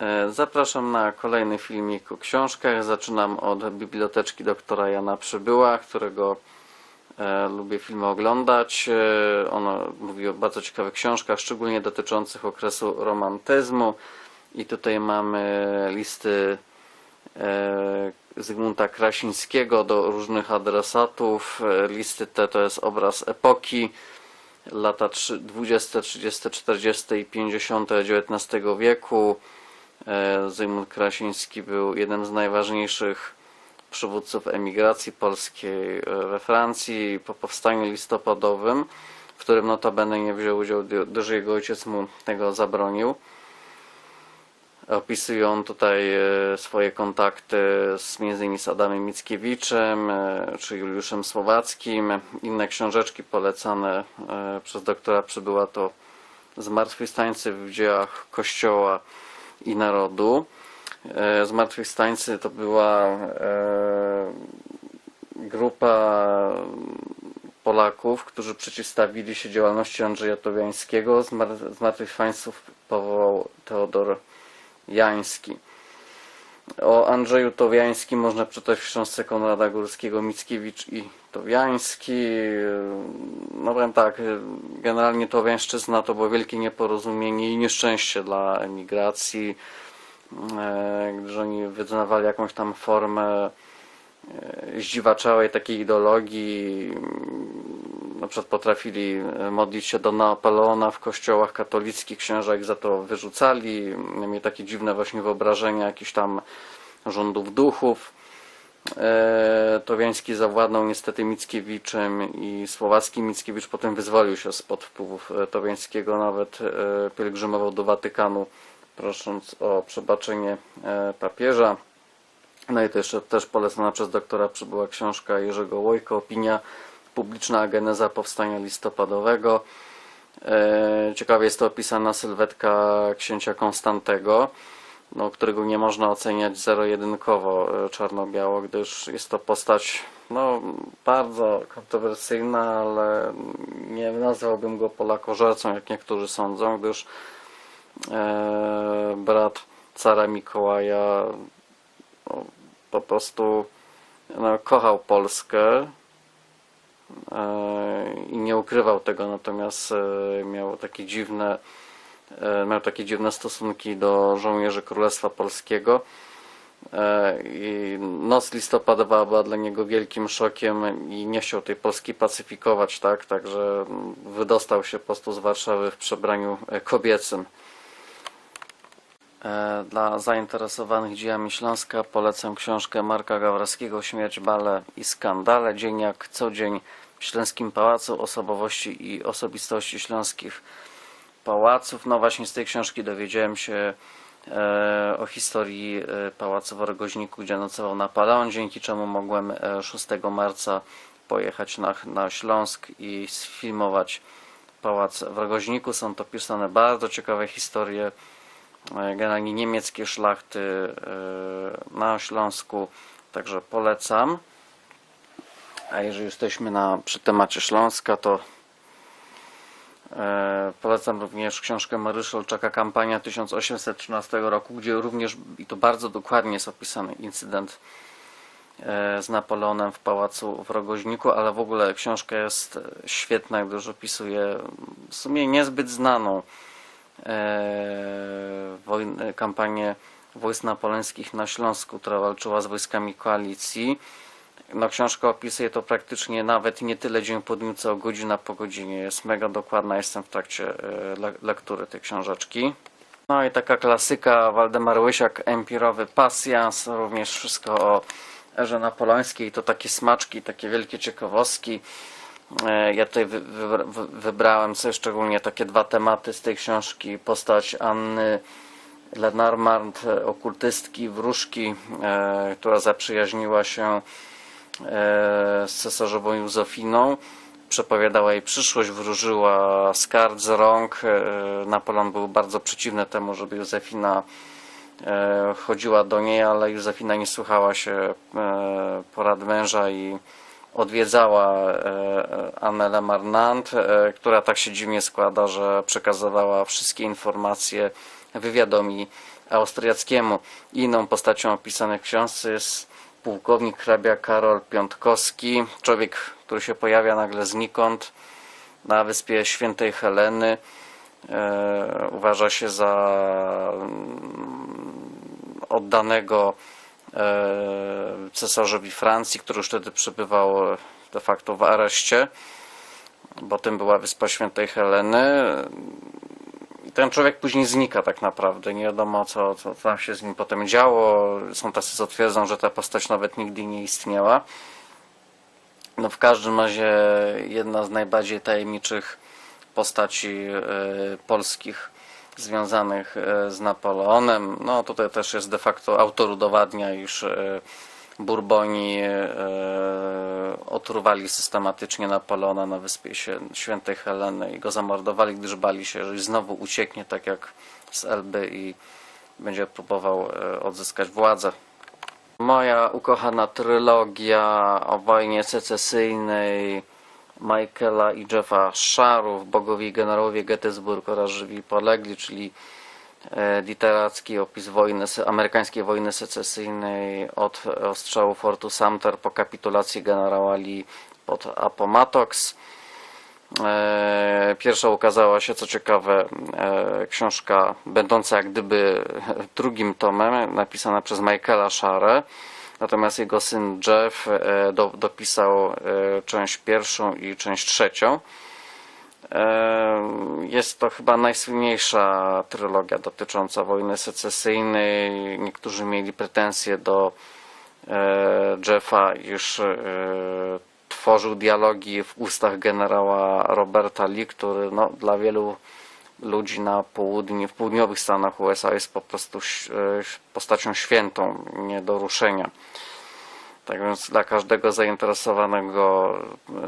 E, Zapraszam na kolejny filmik o książkach. Zaczynam od biblioteczki doktora Jana Przybyła, którego e, lubię filmy oglądać. E, ono mówi o bardzo ciekawych książkach, szczególnie dotyczących okresu romantyzmu. I tutaj mamy listy Zygmunta Krasińskiego do różnych adresatów. Listy te to jest obraz epoki lata trzy- 20, 30, 40 i 50 XIX wieku. E, Zygmunt Krasiński był jednym z najważniejszych przywódców emigracji polskiej e, we Francji po powstaniu listopadowym, w którym notabene nie wziął udziału, gdyż jego ojciec mu tego zabronił. Opisuje on tutaj e, swoje kontakty z m.in. z Adamem Mickiewiczem czy Juliuszem Słowackim. Inne książeczki polecane przez doktora Przybyła to Zmartwychwstańcy w dziełach Kościoła i Narodu. E, Zmartwychwstańcy to była e, grupa Polaków, którzy przeciwstawili się działalności Andrzeja Towiańskiego. Zmar- Zmartwychwstańców powołał Teodor Jański. O Andrzeju Towiańskim można przeczytać w książce Konrada Górskiego Mickiewicz i Towiański. No powiem tak, generalnie Towiańszczyzna to było wielkie nieporozumienie i nieszczęście dla emigracji, e, gdyż oni wyznawali jakąś tam formę e, zdziwaczałej takiej ideologii. Na przykład potrafili e, modlić się do Napoleona w kościołach katolickich, księża ich za to wyrzucali. Mieli takie dziwne właśnie wyobrażenia jakichś tam rządów duchów. E, Towiański zawładnął niestety Mickiewiczem i Słowacki Mickiewicz potem wyzwolił się spod wpływów e, Towiańskiego, nawet pielgrzymował do Watykanu prosząc o przebaczenie papieża. No i to jeszcze też polecana przez doktora przybyła książka Jerzego Łojka, Opinia publiczna geneza powstania listopadowego. E, Ciekawie jest to opisana sylwetka księcia Konstantego, no, którego nie można oceniać zero-jedynkowo e, czarno-biało, gdyż jest to postać no, bardzo kontrowersyjna, ale nie nazwałbym go Polakożercą, jak niektórzy sądzą, gdyż e, brat cara Mikołaja no, po prostu no, kochał Polskę i nie ukrywał tego, natomiast e, miał takie dziwne e, miał takie dziwne stosunki do żołnierzy Królestwa Polskiego E, i noc listopadowa była dla niego wielkim szokiem i nie chciał tej Polski pacyfikować, tak, także wydostał się po prostu z Warszawy w przebraniu e, kobiecym. E, Dla zainteresowanych dziejami Śląska polecam książkę Marka Gawrowskiego Śmierć, bale i skandale. Dzień jak co dzień w Śląskim Pałacu osobowości i osobistości śląskich pałaców. No właśnie z tej książki dowiedziałem się e, o historii e, Pałacu w Rogoźniku, gdzie nocował Napoleon, dzięki czemu mogłem e, 6 marca pojechać na, na Śląsk i sfilmować Pałac w Rogoźniku. Są to pisane bardzo ciekawe historie generalnie niemieckie szlachty e, na Śląsku, także polecam. A jeżeli jesteśmy na, przy temacie Śląska, to e, polecam również książkę Mariusza Olczaka Kampania 1813 roku, gdzie również, i to bardzo dokładnie jest opisany incydent e, z Napoleonem w pałacu w Rogoźniku, ale w ogóle książka jest e, świetna, gdyż opisuje w sumie niezbyt znaną e, wojnę, kampanię wojsk napoleońskich na Śląsku, która walczyła z wojskami koalicji. No, książka opisuje to praktycznie nawet nie tyle dzień po dniu, co godzina po godzinie. Jest mega dokładna, jestem w trakcie e, le- lektury tej książeczki. No i taka klasyka, Waldemar Łysiak, empirowy pasjans, również wszystko o erze napoleońskiej, to takie smaczki, takie wielkie ciekawostki. E, Ja tutaj wy, wy, wy, wybrałem sobie szczególnie takie dwa tematy z tej książki. Postać Anny Lenormand, e, okultystki, wróżki, e, która zaprzyjaźniła się z cesarzową Józefiną. Przepowiadała jej przyszłość, wróżyła z kart, z rąk. Napoleon był bardzo przeciwny temu, żeby Józefina chodziła do niej, ale Józefina nie słuchała się porad męża i odwiedzała e, Annę Lemarnant, e, która tak się dziwnie składa, że przekazywała wszystkie informacje wywiadomi austriackiemu. Inną postacią opisaną w książce jest pułkownik hrabia Karol Piątkowski, człowiek, który się pojawia nagle znikąd na wyspie Świętej Heleny. E, uważa się za mm, oddanego e, cesarzowi Francji, który już wtedy przebywał de facto w areszcie, bo tym była wyspa Świętej Heleny. Ten człowiek później znika tak naprawdę. Nie wiadomo, co, co tam się z nim potem działo. Są tacy, co twierdzą, że ta postać nawet nigdy nie istniała. No w każdym razie jedna z najbardziej tajemniczych postaci e, polskich związanych e, z Napoleonem. No tutaj też jest de facto autor udowadnia, iż e, Bourboni e, otruwali systematycznie Napoleona na wyspie Świę- Świętej Heleny i go zamordowali, gdyż bali się, że znowu ucieknie tak jak z Elby i będzie próbował odzyskać władzę. Moja ukochana trylogia o wojnie secesyjnej Michaela i Jeffa Szarów, bogowie i generałowie Gettysburg oraz żywi polegli, czyli e, literacki opis wojny, amerykańskiej wojny secesyjnej od ostrzału Fortu Sumter po kapitulacji generała Lee pod Appomattox. E, Pierwsza ukazała się, co ciekawe, e, książka będąca jak gdyby drugim tomem, napisana przez Michaela Share. Natomiast jego syn Jeff e, do, dopisał e, część pierwszą i część trzecią. E, Jest to chyba najsłynniejsza trylogia dotycząca wojny secesyjnej. Niektórzy mieli pretensje do Jeffa, iż tworzył dialogi w ustach generała Roberta Lee, który no, dla wielu ludzi na południu, w południowych Stanach USA jest po prostu e, postacią świętą, nie do ruszenia. Tak więc dla każdego zainteresowanego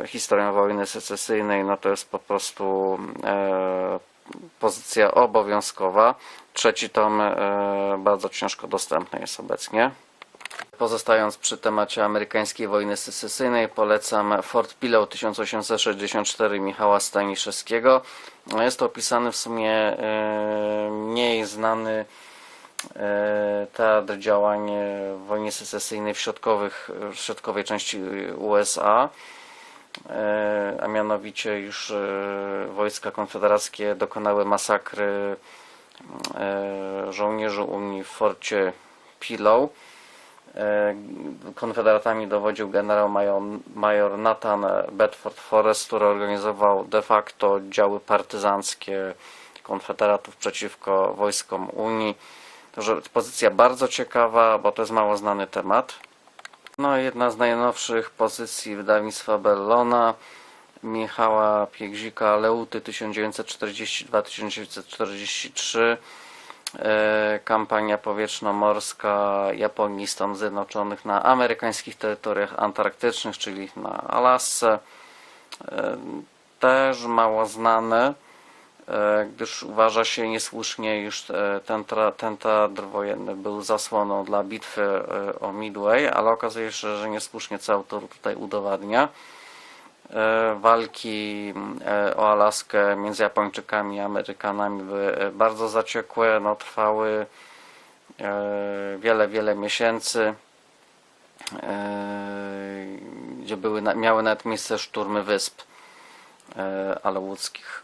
e, historią wojny secesyjnej, no to jest po prostu e, pozycja obowiązkowa. Trzeci tom e, bardzo ciężko dostępny jest obecnie. Pozostając przy temacie amerykańskiej wojny secesyjnej, polecam Fort Pillow 1864 Michała Staniszewskiego. Jest to opisany w sumie e, mniej znany e, teatr działań e, w wojnie secesyjnej w, środkowych, w środkowej części USA, a mianowicie już wojska konfederackie dokonały masakry żołnierzy Unii w forcie Pillow. E, Konfederatami dowodził generał major, Nathan Bedford Forrest, który organizował de facto działy partyzanckie konfederatów przeciwko wojskom Unii. Także pozycja bardzo ciekawa, bo to jest mało znany temat. No i jedna z najnowszych pozycji wydawnictwa Bellona Michała Piegzika Leuty 1942-1943 E, kampania powietrzno-morska Japonii i Stanów Zjednoczonych na amerykańskich terytoriach antarktycznych, czyli na Alasce. E, Też mało znane, e, gdyż uważa się niesłusznie, iż e, ten, ten teatr wojenny był zasłoną dla bitwy e, o Midway, ale okazuje się, że niesłusznie co autor tutaj udowadnia e, walki e, o Alaskę między Japończykami i Amerykanami były e, bardzo zaciekłe, no, trwały e, wiele, wiele miesięcy, e, gdzie były, miały nawet miejsce szturmy wysp e, aleuckich.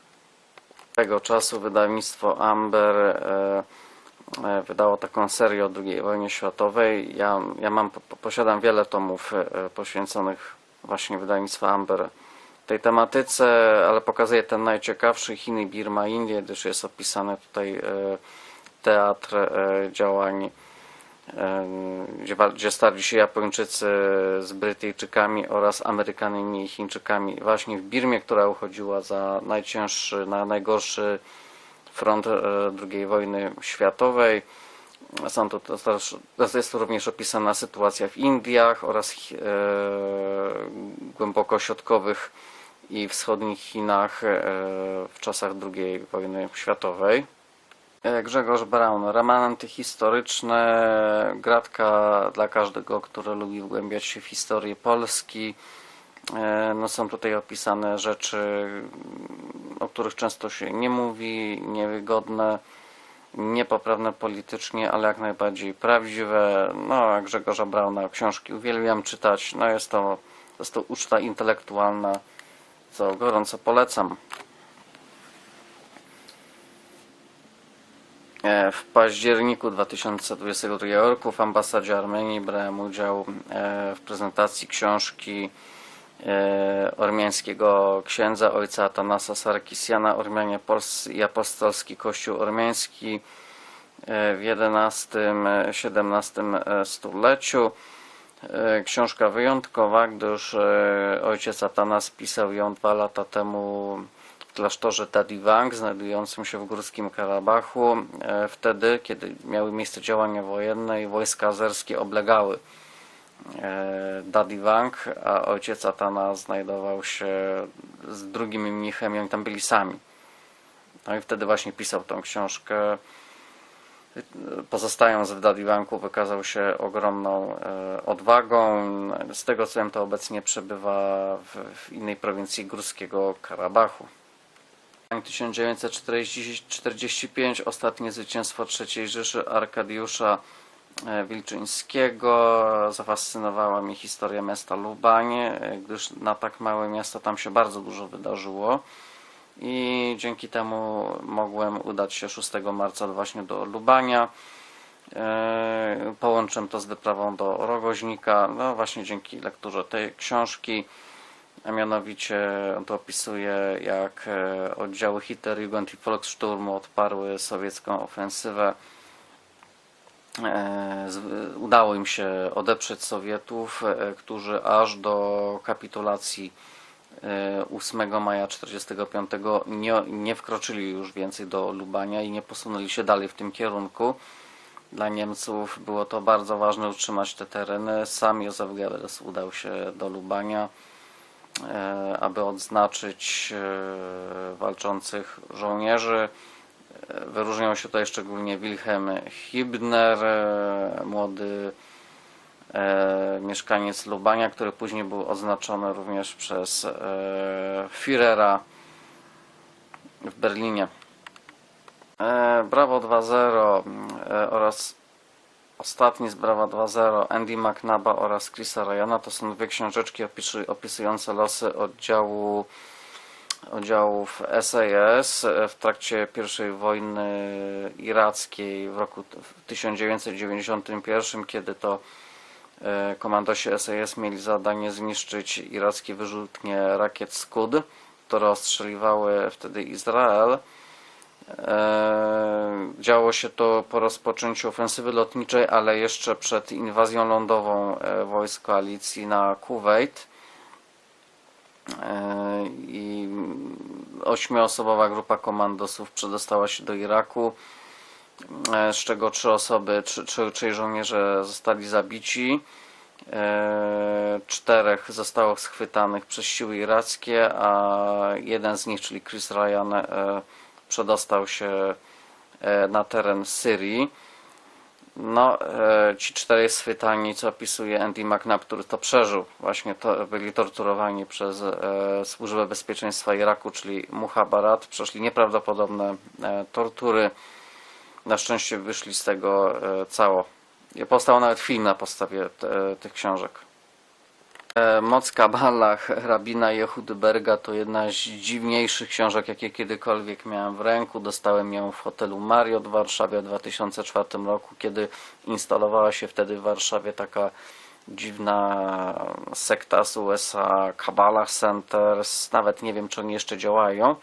Tego czasu wydawnictwo Amber e, e, wydało taką serię o II wojnie światowej. Ja, ja mam, po- posiadam wiele tomów e, poświęconych właśnie wydawnictwa Amber tej tematyce, ale pokazuję ten najciekawszy Chiny, Birma, Indie, gdyż jest opisany tutaj e, teatr e, działań, e, gdzie, starli się Japończycy z Brytyjczykami oraz Amerykanami i Chińczykami właśnie w Birmie, która uchodziła za najcięższy, na najgorszy front II wojny światowej. Są tu też, jest tu również opisana sytuacja w Indiach oraz e, głębokośrodkowych i wschodnich Chinach e, w czasach II wojny światowej. E, Grzegorz Braun, remanenty historyczne, gratka dla każdego, który lubi wgłębiać się w historię Polski. No są tutaj opisane rzeczy, o których często się nie mówi, niewygodne niepoprawne politycznie, ale jak najbardziej prawdziwe. No, Grzegorza Brauna książki uwielbiam czytać. No, jest to, jest to uczta intelektualna, co gorąco polecam. E, W październiku 2022 roku w ambasadzie Armenii brałem udział e, w prezentacji książki ormiańskiego księdza ojca Atanasa Sarkisiana Ormianie Polscy i apostolski Kościół Ormiański e, w XI-XVII stuleciu. E, Książka wyjątkowa, gdyż e, ojciec Atanas pisał ją dwa lata temu w klasztorze Tadivang, znajdującym się w Górskim Karabachu, e, wtedy, kiedy miały miejsce działania wojenne i wojska azerskie oblegały e, Dadivang, a ojciec Atana znajdował się z drugim mnichem i oni tam byli sami. No i wtedy właśnie pisał tą książkę. Pozostając w Dadivanku wykazał się ogromną e, odwagą. Z tego co wiem to obecnie przebywa w, w innej prowincji Górskiego Karabachu. 1945 ostatnie zwycięstwo III Rzeszy Arkadiusza Wilczyńskiego. Zafascynowała mnie historia miasta Lubanie, e, gdyż na tak małe miasto tam się bardzo dużo wydarzyło. I dzięki temu mogłem udać się 6 marca właśnie do Lubania. E, Połączyłem to z wyprawą do Rogoźnika, no właśnie dzięki lekturze tej książki. A mianowicie on to opisuje, jak e, oddziały Hitlerjugend i Volkssturmu odparły sowiecką ofensywę. E, Udało im się odeprzeć Sowietów, e, którzy aż do kapitulacji e, 8 maja 1945 nie, nie wkroczyli już więcej do Lubania i nie posunęli się dalej w tym kierunku. Dla Niemców było to bardzo ważne utrzymać te tereny. Sam Józef Goebbels udał się do Lubania e, aby odznaczyć e, walczących żołnierzy. Wyróżniał się tutaj szczególnie Wilhelm Hibner, e, młody e, mieszkaniec Lubania, który później był oznaczony również przez e, Führera w Berlinie. Brawo 2.0 e, oraz Ostatni z Brawa 2.0, Andy McNaba oraz Chrisa Ryana to są dwie książeczki opisu, opisujące losy oddziału, oddziałów SAS w trakcie I wojny irackiej w roku t- w 1991, kiedy to e, komandosi SAS mieli zadanie zniszczyć irackie wyrzutnie rakiet Scud, które ostrzeliwały wtedy Izrael. E, Działo się to po rozpoczęciu ofensywy lotniczej, ale jeszcze przed inwazją lądową e, wojsk koalicji na Kuwait. E, I ośmioosobowa grupa komandosów przedostała się do Iraku, e, z czego trzy osoby, trzy, trzy, trzej żołnierze zostali zabici. E, Czterech zostało schwytanych przez siły irackie, a jeden z nich, czyli Chris Ryan, przedostał się na teren Syrii. No, e, ci czterej schwytani, co opisuje Andy McNabb, który to przeżył, właśnie to, byli torturowani przez e, Służbę Bezpieczeństwa Iraku, czyli Muhabarat, przeszli nieprawdopodobne e, tortury. Na szczęście wyszli z tego e, cało. I Powstał nawet film na podstawie te, tych książek. E, Moc Kabalach rabina Jehudy Berga to jedna z dziwniejszych książek, jakie kiedykolwiek miałem w ręku. Dostałem ją w hotelu Marriott w Warszawie w 2004 roku, kiedy instalowała się wtedy w Warszawie taka dziwna sekta z USA, Kabbalah Centers, nawet nie wiem czy oni jeszcze działają.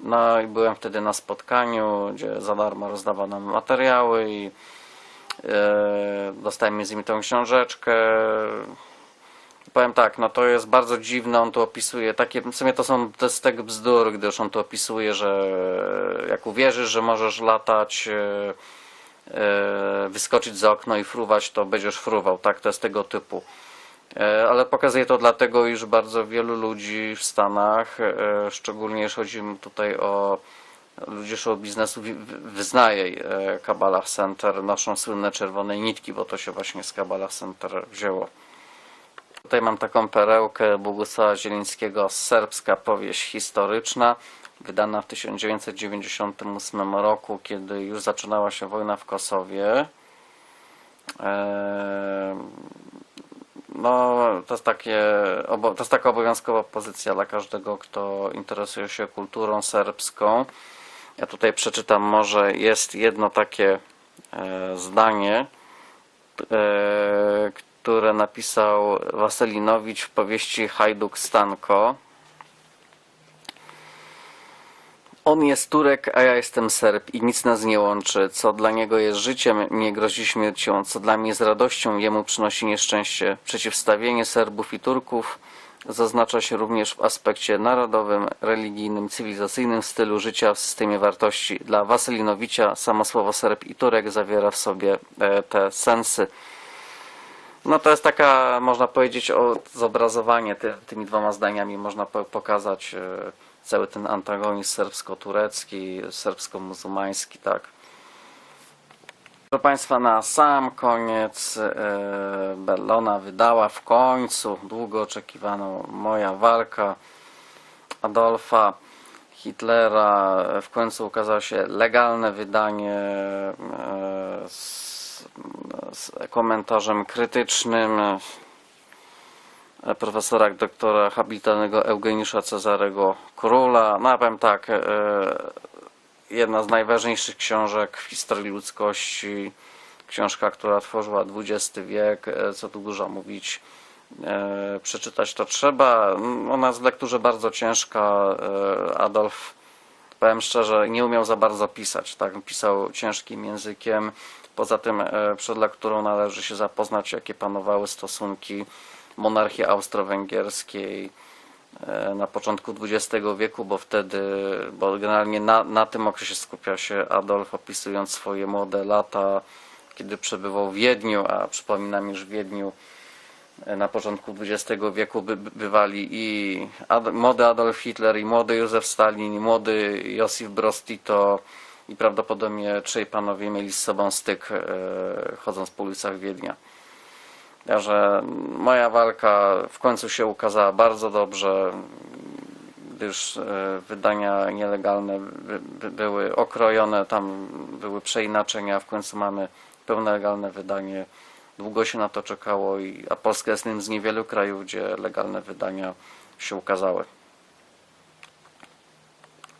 No i byłem wtedy na spotkaniu, gdzie za darmo rozdawano materiały i e, dostałem między innymi tą książeczkę. Powiem tak, no to jest bardzo dziwne, on tu opisuje takie, w sumie to są te bzdur, gdyż on tu opisuje, że jak uwierzysz, że możesz latać, e, e, wyskoczyć za okno i fruwać, to będziesz fruwał, tak, to jest tego typu. E, Ale pokazuję to dlatego, iż bardzo wielu ludzi w Stanach, szczególnie jeśli chodzi tutaj o ludzi show biznesu, wyznaje Kabbalah Center, noszą słynne czerwone nitki, bo to się właśnie z Kabbalah Center wzięło. Tutaj mam taką perełkę Bogusława Zielińskiego, serbska powieść historyczna. wydana w 1998 roku, kiedy już zaczynała się wojna w Kosowie. Eee, No, to jest, takie, to jest taka obowiązkowa pozycja dla każdego, kto interesuje się kulturą serbską. Ja tutaj przeczytam, może jest jedno takie e, zdanie, e, które napisał Waselinowicz w powieści Hajduk Stanko. On jest Turek, a ja jestem Serb i nic nas nie łączy. Co dla niego jest życiem, mnie grozi śmiercią. Co dla mnie jest radością, jemu przynosi nieszczęście. Przeciwstawienie Serbów i Turków zaznacza się również w aspekcie narodowym, religijnym, cywilizacyjnym stylu życia w systemie wartości. Dla Wasylinowicza samo słowo Serb i Turek zawiera w sobie e, te sensy. No to jest taka, można powiedzieć, o zobrazowanie ty, tymi dwoma zdaniami można po, pokazać e, cały ten antagonizm serbsko-turecki, serbsko-muzułmański, tak. Proszę Państwa, na sam koniec e, Bellona wydała w końcu długo oczekiwaną Moja walka Adolfa Hitlera. W końcu ukazało się legalne wydanie e, z, z komentarzem krytycznym profesora doktora habilitowanego Eugeniusza Cezarego Króla. No ja powiem tak, e, jedna z najważniejszych książek w historii ludzkości, książka, która tworzyła XX wiek, e, co tu dużo mówić. E, Przeczytać to trzeba. Ona jest w lekturze bardzo ciężka. Adolf, powiem szczerze, nie umiał za bardzo pisać. Tak? Pisał ciężkim językiem. Poza tym e, przed lekturą należy się zapoznać, jakie panowały stosunki monarchii austro-węgierskiej e, na początku XX wieku, bo wtedy, bo generalnie na, na tym okresie skupia się Adolf, opisując swoje młode lata, kiedy przebywał w Wiedniu, a przypominam, iż w Wiedniu na początku XX wieku by, by- bywali i Ad, młody Adolf Hitler, i młody Józef Stalin, i młody Josif Broz Tito, i prawdopodobnie trzej panowie mieli z sobą styk, e, chodząc po ulicach Wiednia. Także moja walka w końcu się ukazała bardzo dobrze, gdyż e, wydania nielegalne by, by były okrojone, tam były przeinaczenia, w końcu mamy pełne legalne wydanie. Długo się na to czekało, i, a Polska jest jednym z niewielu krajów, gdzie legalne wydania się ukazały.